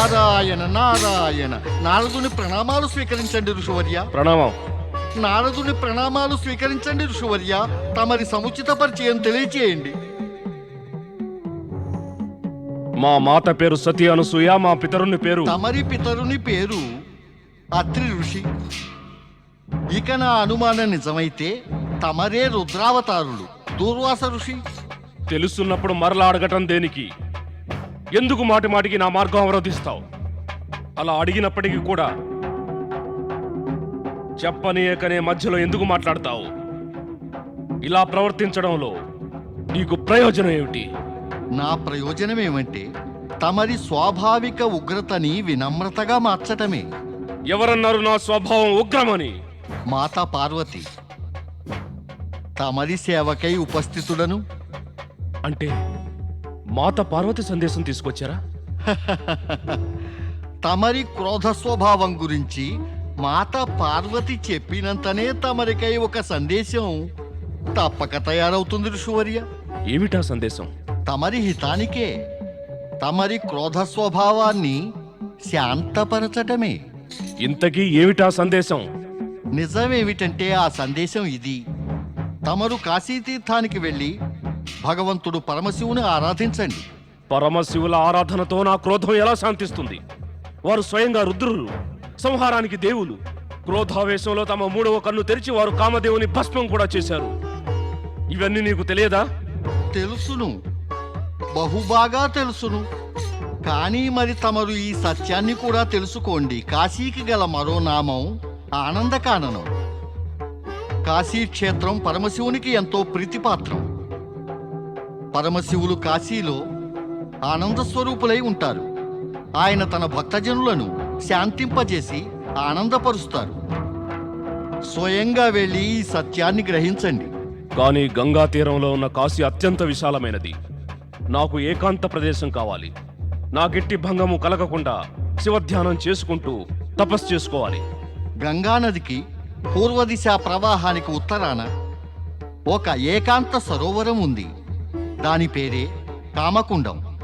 నారాయణ నారాయణ. నారదుని ప్రణామాలు స్వీకరించండి ఋషువర్య. ప్రణామం. నారదుని ప్రణామాలు స్వీకరించండి ఋషువర్య. తమరి సముచిత పరిచయం తెలియచేయండి. మా మాత పేరు సతీ అనసూయ మా పితరుని పేరు తమరి పితరుని పేరు అత్రి ఋషి. ఇక నా అనుమానం నిజమైతే తమరే రుద్రావతారులు. దూర్వాస ఋషి. తెలుసున్నప్పుడు మరలా అడగటం దేనికి? ఎందుకు మాటి మాటికి నా మార్గం అవరోధిస్తావు? అలా అడిగినప్పటికీ కూడా చెప్పనీయకనే మధ్యలో ఎందుకు మాట్లాడతావు? ఇలా ప్రవర్తించడంలో నీకు ప్రయోజనం ఏమిటి? నా ప్రయోజనం ఏమంటే తమరి స్వాభావిక ఉగ్రతని వినమ్రతగా మార్చటమే. ఎవరన్నారు నా స్వభావం ఉగ్రమని? మాతా పార్వతి తమరి సేవకై ఉపస్థితుడను అంటే మాత పార్వతి సందేశం తీసుకొచ్చారా? తమరి క్రోధ స్వభావం గురించి మాత పార్వతి చెప్పినంతనే తమరికై ఒక సందేశం తప్పక తయారవుతుంది ఋషువర్య. ఏమిటా సందేశం? తమరి హితానికే తమరి క్రోధ స్వభావాన్ని శాంతపరచటమే. ఇంతకీ ఏమిటా సందేశం? నిజమేమిటంటే ఆ సందేశం ఇది. తమరు కాశీతీర్థానికి వెళ్ళి భగవంతుడు పరమశివుని ఆరాధించండి. పరమశివుల ఆరాధనతో నా క్రోధం ఎలా శాంతిస్తుంది? వారు స్వయంగా రుద్రులు సంహారానికి దేవులు. క్రోధావేశంలో తమ మూడవ కన్ను తెరిచి వారు కామదేవుని భస్మం కూడా చేశారు. ఇవన్నీ నీకు తెలియదా? తెలుసును. బహుబాగా తెలుసును. కానీ మరి తమరు ఈ సత్యాన్ని కూడా తెలుసుకోండి. కాశీకి గల మరో నామం ఆనందకాననం. కాశీ క్షేత్రం పరమశివునికి ఎంతో ప్రీతిపాత్రం. పరమశివులు కాశీలో ఆనంద స్వరూపులై ఉంటారు. ఆయన తన భక్తజనులను శాంతింపజేసి ఆనందపరుస్తారు. స్వయంగా వెళ్ళి ఈ సత్యాన్ని గ్రహించండి. కానీ గంగా తీరంలో ఉన్న కాశీ అత్యంత విశాలమైనది. నాకు ఏకాంత ప్రదేశం కావాలి. నాకెట్టి భంగము కలగకుండా శివధ్యానం చేసుకుంటూ తపస్సు చేసుకోవాలి. గంగానదికి పూర్వదిశ ప్రవాహానికి ఉత్తరాన ఒక ఏకాంత సరోవరం ఉంది. దాని పేరే కామకుండం.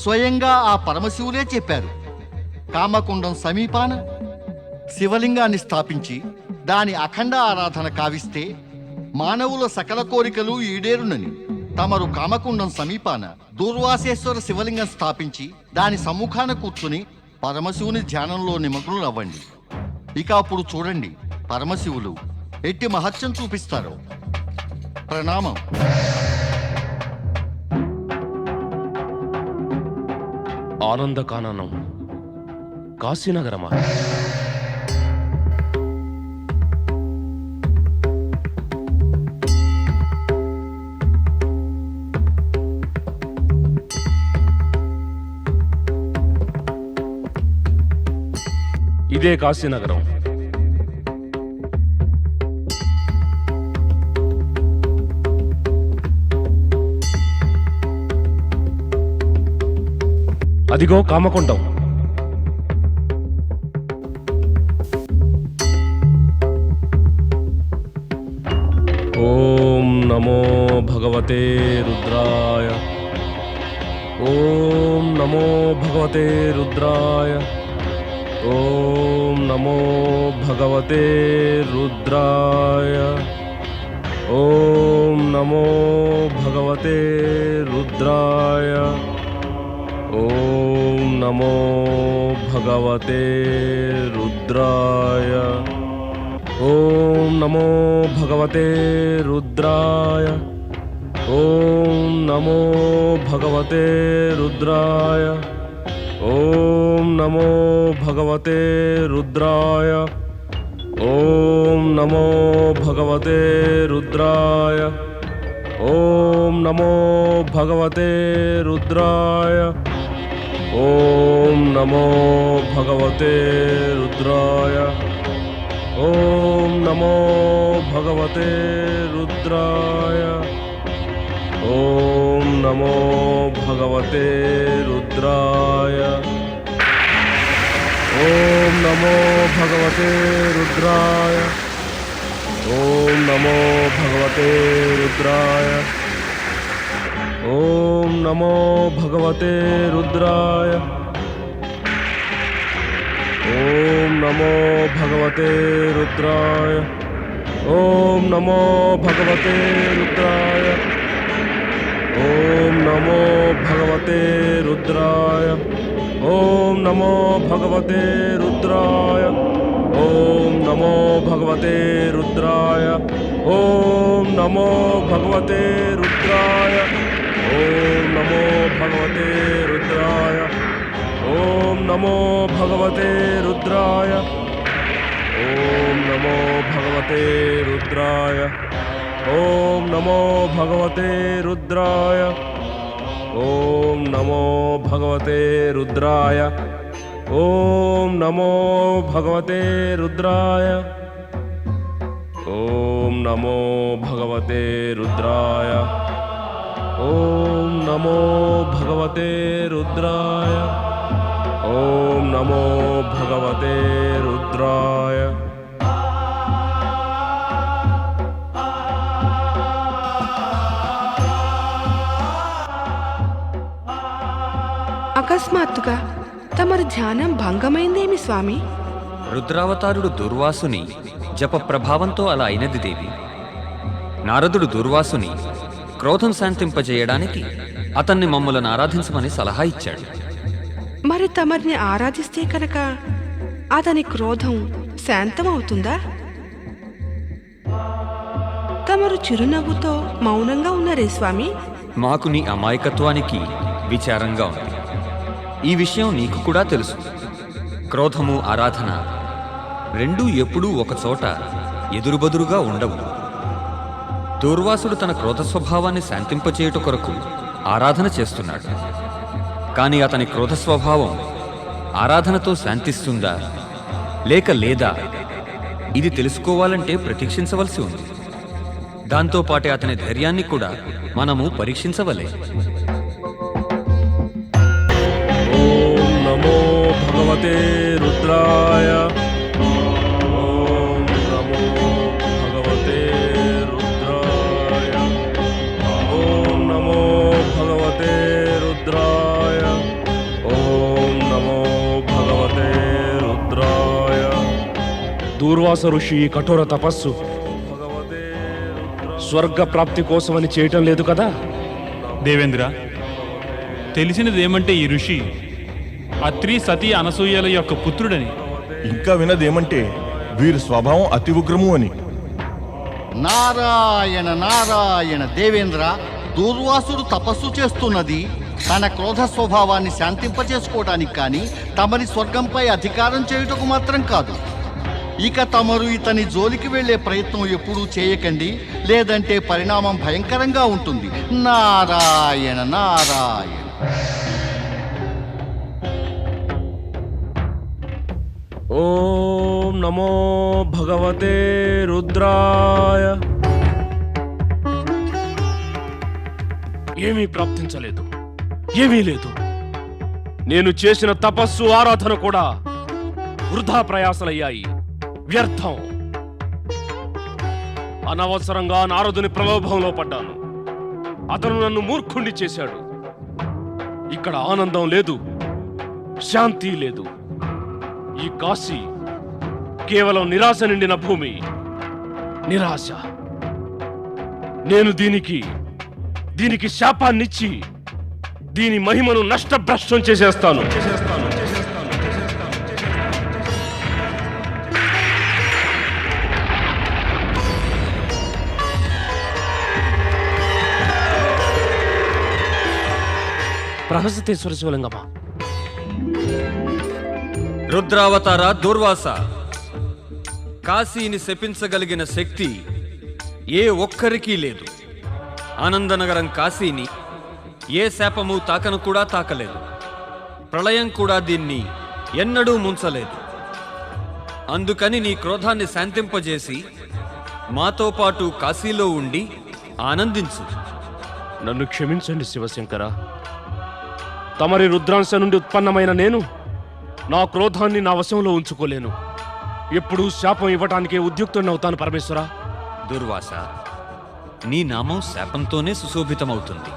స్వయంగా ఆ పరమశివులే చెప్పారు. కామకుండం సమీపాన శివలింగాన్ని స్థాపించి దాని అఖండ ఆరాధన కావిస్తే మానవుల సకల కోరికలు ఈడేరునని. తమరు కామకుండం సమీపాన దూర్వాసేశ్వర శివలింగం స్థాపించి దాని సమ్ముఖాన కూర్చుని పరమశివుని ధ్యానంలో నిమగ్నులవ్వండి. ఇక అప్పుడు చూడండి పరమశివులు ఎట్టి మహత్యం చూపిస్తారు. ప్రణామం. ఆనందకాననం. కాశీనగరమా ఇదే కాశీనగరం. అదిగో కామకొండం. ఓం నమో భగవతే రుద్రాయ. ఓం నమో భగవతే రుద్రాయ. ఓం నమో భగవతే రుద్రాయ. ఓం నమో భగవతే రుద్రాయ. ওম নমো ভগবতে রুদ্রায়। ওম নমো ভগবতে রুদ্রায়। ওম নমো ভগবতে রুদ্রায়। ওম নমো ভগবতে রুদ্রায়। ওম নমো ভগবতে রুদ্রায়। ॐ नमो भगवते रुद्राय ॐ नमो भगवते रुद्राय। ॐ नमो भगवते रुद्राय। ॐ नमो भगवते रुद्राय। ॐ नमो भगवते रुद्राय। ॐ नमो भगवते रुद्राय। ओम नमो भगवते रुद्राय। ओम नमो भगवते रुद्राय। ओम नमो भगवते रुद्राय। ओम नमो भगवते रुद्राय। ओम नमो भगवते रुद्राय। ओम नमो भगवते रुद्राय। ओम नमो भगवते नमो भगवते रुद्राय। ॐ नमो भगवते रुद्राय। ॐ नमो भगवते रुद्राय। ॐ नमो भगवते रुद्राय। ॐ नमो भगवते रुद्राय। ॐ नमो भगवते रुद्राय। ॐ नमो भगवते रुद्राय। ఓం నమో భగవతే రుద్రాయ. అకస్మాత్తుగా తమరి ధ్యానం భంగమైందేమి స్వామి? రుద్రావతారుడు దుర్వాసుని జప ప్రభావంతో అలా అయినది దేవి. నారదుడు దుర్వాసుని క్రోధం శాంతింపజేయడానికి అతన్ని మమ్ములను ఆరాధించమని సలహా ఇచ్చాడు. మరి తమరిని ఆరాధిస్తే కనుక అతని క్రోధం శాంతమవుతుందా? తమరు చిరునవ్వుతో మౌనంగా ఉన్నారే స్వామి? మాకు నీ అమాయకత్వానికి విచారంగా ఉంది. ఈ విషయం నీకు కూడా తెలుసు. క్రోధము ఆరాధన రెండూ ఎప్పుడూ ఒకచోట ఎదురుబదురుగా ఉండవు. దూర్వాసుడు తన క్రోధ స్వభావాన్ని శాంతింపచేయుట కొరకు ఆరాధన చేస్తున్నాడు. కానీ అతని క్రోధ స్వభావం ఆరాధనతో శాంతిస్తుందా? లేక లేదా? ఇది తెలుసుకోవాలంటే ప్రతీక్షించవలసి ఉంది. దాంతోపాటే అతని ధైర్యాన్ని కూడా మనము పరీక్షించవలే. ఓం నమో భగవతే రుద్రాయ దూర్వాస ఋషి ఈ కఠోర తపస్సు. స్వర్గ ప్రాప్తి కోసమని చేయటం లేదు కదా? దేవేంద్ర తెలిసినది ఏమంటే ఈ ఋషి అత్రి సతీ అనసూయల యొక్క పుత్రుడని. ఇంకా వినదేమంటే వీరి స్వభావం అతి ఉగ్రము అని. నారాయణ నారాయణ దేవేంద్ర దూర్వాసుడు తపస్సు చేస్తున్నది తన క్రోధ స్వభావాన్ని శాంతింపచేసుకోవడానికి కానీ తమరి స్వర్గంపై అధికారం చేయుటకు మాత్రం కాదు. ఇక తమరు ఇతని జోలికి వెళ్ళే ప్రయత్నం ఎప్పుడూ చేయకండి లేదంటే పరిణామం భయంకరంగా ఉంటుంది. నారాయణ నారాయణ. ఓం నమో భగవతే రుద్రాయ. ఏమీ ప్రాప్తించలేదు ఏమీ లేదు. నేను చేసిన తపస్సు ఆరాధన కూడా వృధా ప్రయాసలయ్యాయి. వ్యర్థం. అనవసరంగా నారదుని ప్రలోభంలో పడ్డాను. అతను నన్ను మూర్ఖుండి చేశాడు. ఇక్కడ ఆనందం లేదు శాంతి లేదు. ఈ కాశీ కేవలం నిరాశ నిండిన భూమి. నిరాశ. నేను దీనికి దీనికి శాపాన్నిచ్చి దీని మహిమను నష్టభ్రష్టం చేసేస్తాను చేసేస్తాను. ప్రహసితేశ్వర శివలింగమా? రుద్రావతార దుర్వాస. కాశీని శపించగలిగిన శక్తి ఏ ఒక్కరికీ లేదు. ఆనందనగరం కాశీని ఏ శాపము తాకను కూడా తాకలేదు. ప్రళయం కూడా దీన్ని ఎన్నడూ ముంచలేదు. అందుకని నీ క్రోధాన్ని శాంతింపజేసి మాతో పాటు కాశీలో ఉండి ఆనందించు. నన్ను క్షమించండి శివశంకర. తమరి రుద్రాంశ నుండి ఉత్పన్నమైన నేను నా క్రోధాన్ని నా వశంలో ఉంచుకోలేను. ఎప్పుడూ శాపం ఇవ్వటానికే ఉద్యుక్తున్నవుతాను పరమేశ్వరా. దుర్వాస నీ నామం శాపంతోనే సుశోభితమవుతుంది.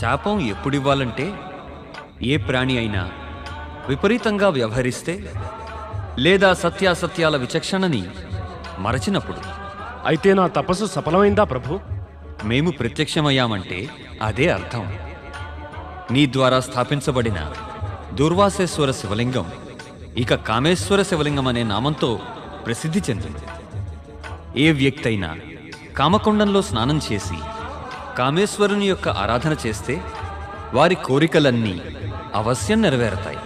శాపం ఎప్పుడివ్వాలంటే ఏ ప్రాణి అయినా విపరీతంగా వ్యవహరిస్తే లేదా సత్యాసత్యాల విచక్షణని మరచినప్పుడు. అయితే నా తపస్సు సఫలమైందా ప్రభు? మేము ప్రత్యక్షమయ్యామంటే అదే అర్థం. నీ ద్వారా స్థాపించబడిన దుర్వాసేశ్వర శివలింగం ఇక కామేశ్వర శివలింగం అనే నామంతో ప్రసిద్ధి చెందింది. ఏ వ్యక్తి అయినా కామకొండంలో స్నానం చేసి కామేశ్వరుని యొక్క ఆరాధన చేస్తే వారి కోరికలన్నీ అవశ్యం నెరవేరతాయి.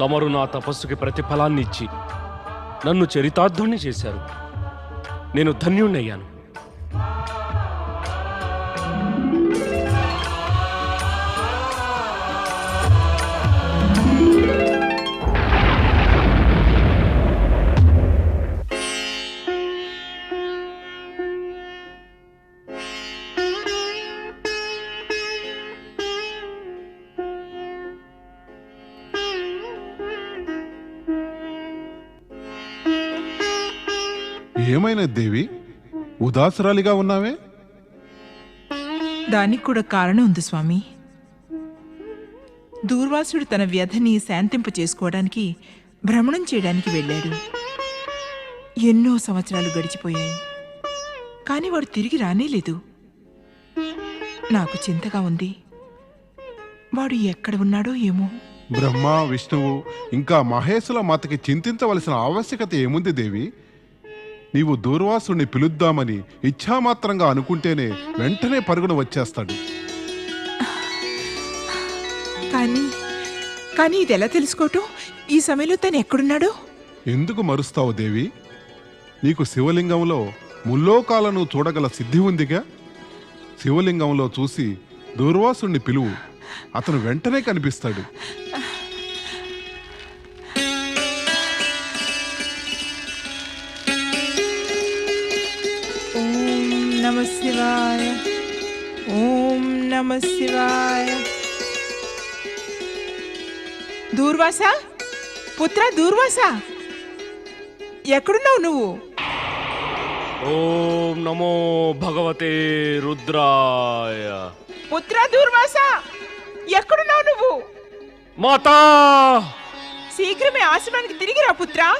తమరు నా తపస్సుకి ప్రతిఫలాన్ని ఇచ్చి నన్ను చరితార్థుణ్ణి చేశారు. నేను ధన్యుణ్ణయ్యాను. ఏమైనా దేవి? ఉదాసరాలిగా ఉన్నావే? దానికి కూడా కారణం ఉంది స్వామి. దూర్వాసుడు తన వ్యధని శాంతింప చేసుకోవడానికి భ్రమణం చేయడానికి వెళ్ళాడు. ఎన్నో సంవత్సరాలు గడిచిపోయాయి. కానీ వాడు తిరిగి రానేలేదు నాకు చింతగా ఉంది. వాడు ఎక్కడ ఉన్నాడో ఏమో. బ్రహ్మ విష్ణువు ఇంకా మహేశుల మాతకి చింతించవలసిన ఆవశ్యకత ఏముంది దేవి? నీవు దూర్వాసుని పిలుద్దామని ఇచ్ఛామాత్రంగా అనుకుంటేనే వెంటనే పరుగున వచ్చేస్తాడు. కానీ కానీ ఇది ఎలా తెలుసుకోవటం? ఈ సమయంలో తను ఎక్కడున్నాడో? ఎందుకు మరుస్తావు దేవి? నీకు శివలింగంలో ముల్లోకాలను చూడగల సిద్ధి ఉందిగా? శివలింగంలో చూసి దూర్వాసుని పిలువు అతను వెంటనే కనిపిస్తాడు. ఓం నమ శివాయ. దూర్వాస? పుత్ర దూర్వాస? ఎక్కడున్నావు నువ్వు? ఓం నమో భగవతే రుద్రాయ. పుత్ర దూర్వాస ఎక్కడున్నావు నువ్వు? మాతా! శీఘ్రమే ఆశ్రమానికి తిరిగి రా పుత్ర.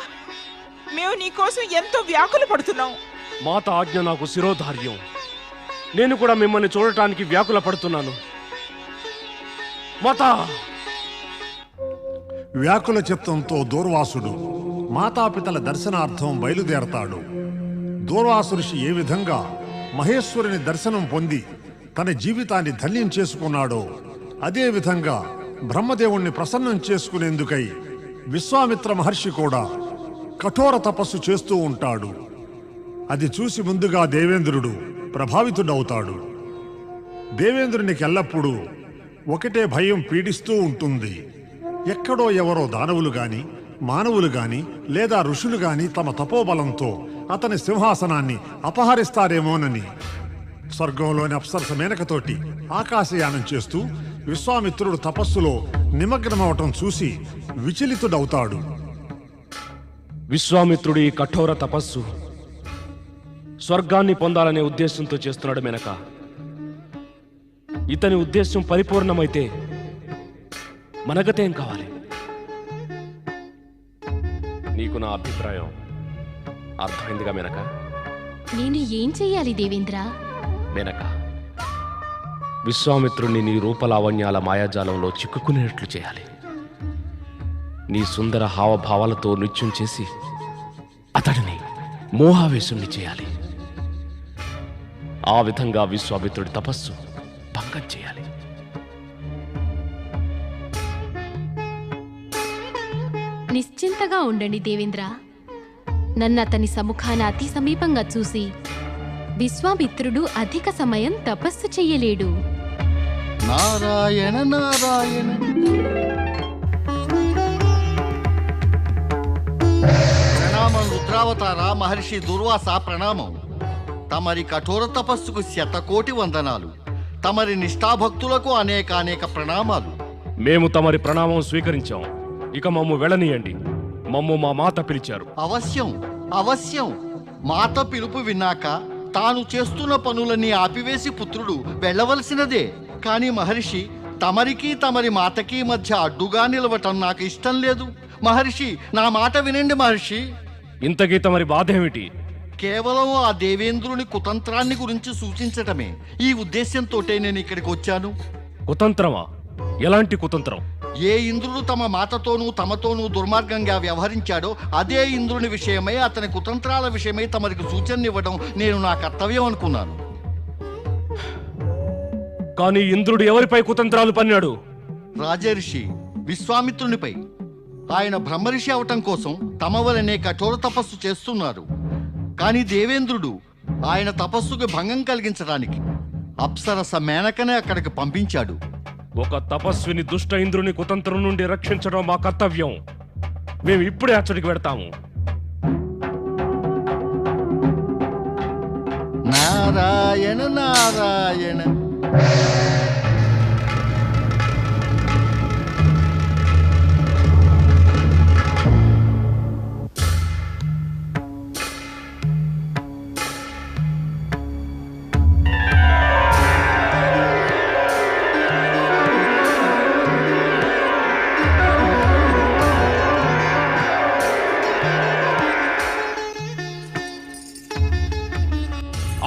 మేము నీకోసం ఎంతో వ్యాకులు పడుతున్నాం. మాత ఆజ్ఞ నాకు శిరోధార్యం. నేను కూడా మిమ్మల్ని చూడటానికి వ్యాకుల పడుతున్నాను. మాతా! వ్యాకుల చిత్తంతో దూర్వాసుడు మాతాపితల దర్శనార్థం బయలుదేరతాడు. దూర్వాసు ఋషి ఏ విధంగా మహేశ్వరుని దర్శనం పొంది తన జీవితాన్ని ధన్యం చేసుకున్నాడో అదేవిధంగా బ్రహ్మదేవుణ్ణి ప్రసన్నం చేసుకునేందుకై విశ్వామిత్ర మహర్షి కూడా కఠోర తపస్సు చేస్తూ ఉంటాడు. అది చూసి ముందుగా దేవేంద్రుడు ప్రభావితుడవుతాడు. దేవేంద్రునికి ఎల్లప్పుడూ ఒకటే భయం పీడిస్తూ ఉంటుంది. ఎక్కడో ఎవరో దానవులు గాని మానవులు గాని లేదా ఋషులు గాని తమ తపోబలంతో అతని సింహాసనాన్ని అపహరిస్తారేమోనని. స్వర్గంలోని అప్సరస మేనకతోటి ఆకాశయానం చేస్తూ విశ్వామిత్రుడు తపస్సులో నిమగ్నమవటం చూసి విచలితుడవుతాడు. విశ్వామిత్రుడి కఠోర తపస్సు స్వర్గాన్ని పొందాలనే ఉద్దేశంతో చేస్తున్నాడు మెనక. ఇతని ఉద్దేశం పరిపూర్ణమైతే మనగతేం కావాలి? నీకు నా అభిప్రాయం అర్థమైందిగా మెనక? నేను ఏం చెయ్యాలి దేవేంద్ర? మెనక విశ్వామిత్రుణ్ణి నీ రూపలావణ్యాల మాయాజాలంలో చిక్కుకునేట్లు చేయాలి. నీ సుందర హావభావాలతో నృత్యం చేసి అతడిని మోహావేశుణ్ణి చేయాలి. ఆ విధంగా విశ్వామిత్రుడి తపస్సు భంగం చేయాలి. నిశ్చింతగా ఉండండి దేవేంద్ర. నన్ను అతని సముఖాన అతి సమీపంగా చూసి విశ్వామిత్రుడు అధిక సమయం తపస్సు చెయ్యలేడు. నారాయణ నారాయణ. ప్రణామం రుద్రావతార మహర్షి దుర్వాస ప్రణామం. తమరి కఠోర తపస్సుకు శతకోటి వందనాలు. తమరి నిష్ఠాభక్తులకు అనేక అనేక ప్రణామాలు. మేము తమరి ప్రణామం స్వీకరించాం. ఇక మమ్ము వెళ్ళనీయండి. మమ్ము మా మాత పిలిచారు. అవశ్యం అవశ్యం. మాత పిలుపు విన్నాక తాను చేస్తున్న పనులన్నీ ఆపివేసి పుత్రుడు వెళ్ళవలసినదే. కానీ మహర్షి తమరికి తమరి మాతకి మధ్య అడ్డుగా నిలవటం నాకు ఇష్టం లేదు. మహర్షి నా మాట వినండి మహర్షి. ఇంతకీ తమరి బాధ ఏమిటి కేవలం ఆ దేవేంద్రుని కుతంత్రాన్ని గురించి సూచించటమే. ఈ ఉద్దేశంతోటే నేను ఇక్కడికి వచ్చాను. కుతంత్రమా? ఎలాంటి కుతంత్రం? ఏ ఇంద్రుడు తమ మాతతోనూ తమతోనూ దుర్మార్గంగా వ్యవహరించాడో అదే ఇంద్రుని విషయమై అతని కుతంత్రాల విషయమై తమరికి సూచన ఇవ్వడం నేను నా కర్తవ్యం అనుకున్నాను. కానీ ఇంద్రుడు ఎవరిపై కుతంత్రాలు పన్నాడు? రాజర్షి విశ్వామిత్రునిపై. ఆయన బ్రహ్మర్షి అవటం కోసం తమ వలనే కఠోర తపస్సు చేస్తున్నారు. కానీ దేవేంద్రుడు ఆయన తపస్సుకు భంగం కలిగించడానికి అప్సరస మేనకనే అక్కడికి పంపించాడు. ఒక తపస్విని దుష్ట ఇంద్రుని కుతంత్రం నుండి రక్షించడం మా కర్తవ్యం. మేము ఇప్పుడే అచ్చడికి పెడతాము నారాయణ నారాయణ.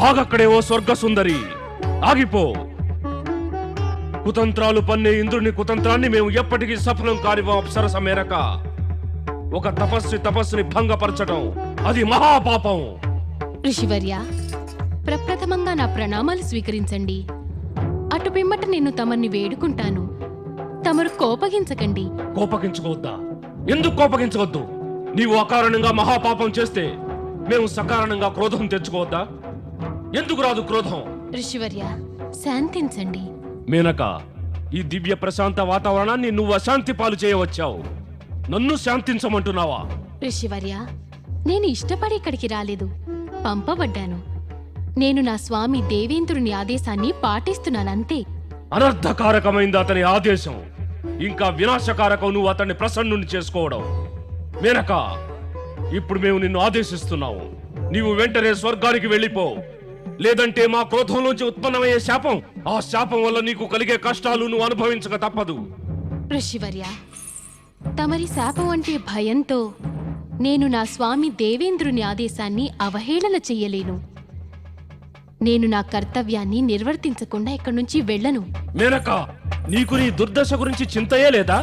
ఆగక్కడే ఓ స్వర్గ సుందరి ఆగిపో. కుతంత్రాలు పన్నే ఇంద్రుని కుతంత్రాన్ని మేము ఎప్పటికీ సఫలం కానివ్వం అప్సరస మేరక. ఒక తపస్వి తపస్సుని భంగపరచడం అది మహాపాపం. ఋషివర్య ప్రప్రథమంగా నా ప్రణామాలు స్వీకరించండి. అటు పిమ్మట నేను తమర్ని వేడుకుంటాను. తమరు కోపగించకండి. కోపగించుకోవద్దా? ఎందుకు కోపగించవద్దు? నీవు అకారణంగా మహాపాపం చేస్తే మేము సకారణంగా క్రోధం తెచ్చుకోవద్దా? ఎందుకు రాదు క్రోధం? ఋషివర్య శాంతించండి. మేనక ఈ దివ్య ప్రశాంత వాతావరణాన్ని నువ్వు అశాంతి పాలు చేయవచ్చావు. నన్ను శాంతించమంటున్నావా? ఋషివర్య నేను ఇష్టపడి ఇక్కడికి రాలేదు. పంపబడ్డాను. నేను నా స్వామి దేవేంద్రుని ఆదేశాన్ని పాటిస్తున్నానంతే అనర్థకారకమైంది అతని ఆదేశం. ఇంకా వినాశకారకం నువ్వు అతన్ని ప్రసన్నుని చేసుకోవడం. మేనక ఇప్పుడు మేము నిన్ను ఆదేశిస్తున్నాము. నీవు వెంటనే స్వర్గానికి వెళ్ళిపో. లేదంటే మా క్రోధంలోంచి ఉత్పన్నమయ్యే శాపం. ఆ శాపం వల్ల నీకు కలిగే కష్టాలు నువ్వు అనుభవించక తప్పదు. ఋషివర్య తమరి శాపం అంటే భయంతో నేను నా స్వామి దేవేంద్రుని ఆదేశాన్ని అవహేళన చెయ్యలేను. నేను నా కర్తవ్యాన్ని నిర్వర్తించకుండా ఇక్కడి నుంచి వెళ్ళను. మేనక నీకు నీ దుర్దశ గురించి చింతయే లేదా?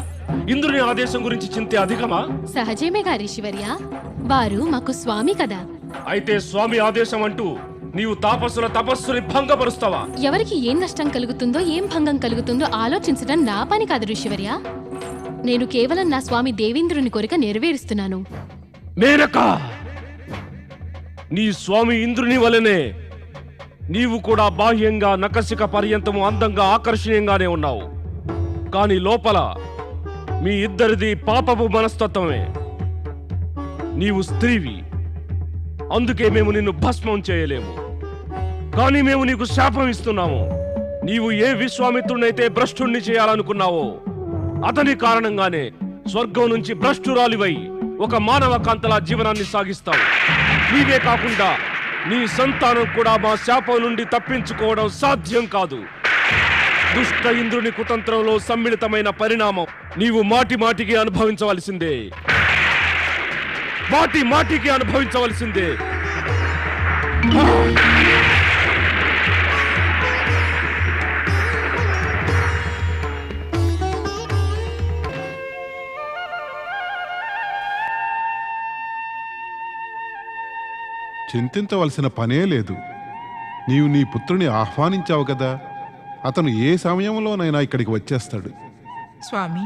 ఇంద్రుని ఆదేశం గురించి చింతే అధికమా? సహజమేగా ఋషివర్య వారు మాకు స్వామి కదా. అయితే స్వామి ఆదేశం అంటూ నీవు తాపస్సుల తపస్సుని భంగపరుస్తావా? ఎవరికి ఏం నష్టం కలుగుతుందో ఏం భంగం కలుగుతుందో ఆలోచించడం నా పని కాదు ఋషివర్య. నేను కేవలం నా స్వామి దేవేంద్రుని కోరిక నెరవేరుస్తున్నాను. మేనక నీ స్వామి ఇంద్రుని వలనే నీవు కూడా బాహ్యంగా నకసిక పర్యంతము అందంగా ఆకర్షణీయంగానే ఉన్నావు. కానీ లోపల మీ ఇద్దరిది పాపపు మనస్తత్వమే. నీవు స్త్రీవి. అందుకే మేము నిన్ను భస్మం చేయలేము. కానీ మేము నీకు శాపం ఇస్తున్నాము. నీవు ఏ విశ్వామిత్రునైతే భ్రష్టుణ్ణి చేయాలనుకున్నావో అతని కారణంగానే స్వర్గం నుంచి భ్రష్టురాలివై ఒక మానవ కాంతలా జీవనాన్ని సాగిస్తావు. నీవే కాకుండా నీ సంతానం కూడా మా శాపం నుండి తప్పించుకోవడం సాధ్యం కాదు. దుష్ట ఇంద్రుని కుతంత్రంలో సమ్మిళితమైన పరిణామం నీవు మాటి మాటికి అనుభవించవలసిందే. మాటి మాటికి అనుభవించవలసిందే. చింతించవలసిన పనే లేదు. నీవు నీ పుత్రుని ఆహ్వానించావు కదా అతను ఏ సమయంలోనైనా ఇక్కడికి వచ్చేస్తాడు. స్వామి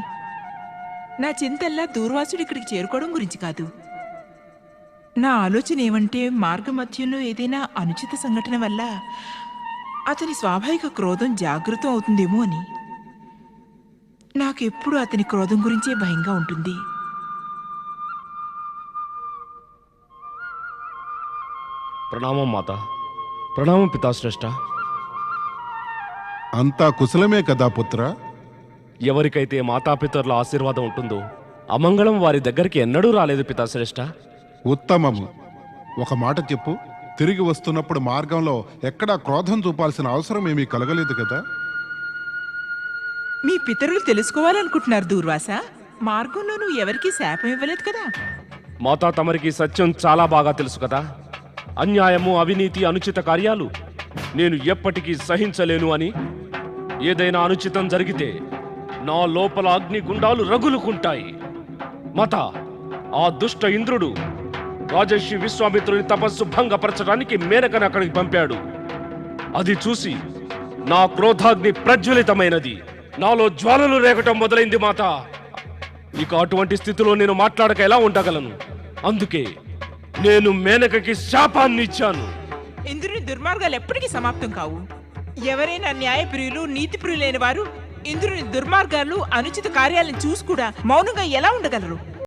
నా చింతల్లా దూర్వాసుడు ఇక్కడికి చేరుకోవడం గురించి కాదు. నా ఆలోచన ఏమంటే మార్గమధ్యంలో ఏదైనా అనుచిత సంఘటన వల్ల అతని స్వాభావిక క్రోధం జాగృతం అవుతుందేమో అని. నాకెప్పుడు అతని క్రోధం గురించే భయంగా ఉంటుంది. ప్రణామం మాత. ప్రణామం పితాశ్రేష్ట అంతా కుశలమే కదా పుత్ర? ఎవరికైతే మాతాపితరుల ఆశీర్వాదం ఉంటుందో అమంగళం వారి దగ్గరికి ఎన్నడూ రాలేదు పితాశ్రేష్ట ఉత్తమము ఒక మాట చెప్పు. తిరిగి వస్తున్నప్పుడు మార్గంలో ఎక్కడా క్రోధం చూపాల్సిన అవసరం ఏమీ కలగలేదు కదా? మీ పితరులు తెలుసుకోవాలనుకుంటున్నారు దూర్వాస. మార్గంలో నువ్వు ఎవరికీ శాపం ఇవ్వలేదు కదా? మాతా తమరికి సత్యం చాలా బాగా తెలుసు కదా? అన్యాయము అవినీతి అనుచిత కార్యాలు నేను ఎప్పటికీ సహించలేను అని ఏదైనా అనుచితం జరిగితే నా లోపల అగ్ని గుండాలు రగులుకుంటాయి. మత ఆ దుష్ట ఇంద్రుడు రాజర్షి విశ్వామిత్రుని తపస్సు భంగపరచడానికి మేనకను అక్కడికి పంపాడు. అది చూసి నా క్రోధాగ్ని ప్రజ్వలితమైనది. నాలో జ్వాలలు రేగటం మొదలైంది మాత. ఇక అటువంటి స్థితిలో నేను మాట్లాడక ఎలా ఉండగలను? అందుకే నేను మేనకకి శాపాన్ని ఇచ్చాను ఇంద్రుని దుర్మార్గాలు ఎప్పటికీ సమాప్తం కావు. ఎవరైనా న్యాయప్రియులు నీతిప్రియులైన వారు ఇంద్రుని దుర్మార్గాలు అనుచిత కార్యాలను చూసి కూడా మౌనంగా ఎలా ఉండగలరు?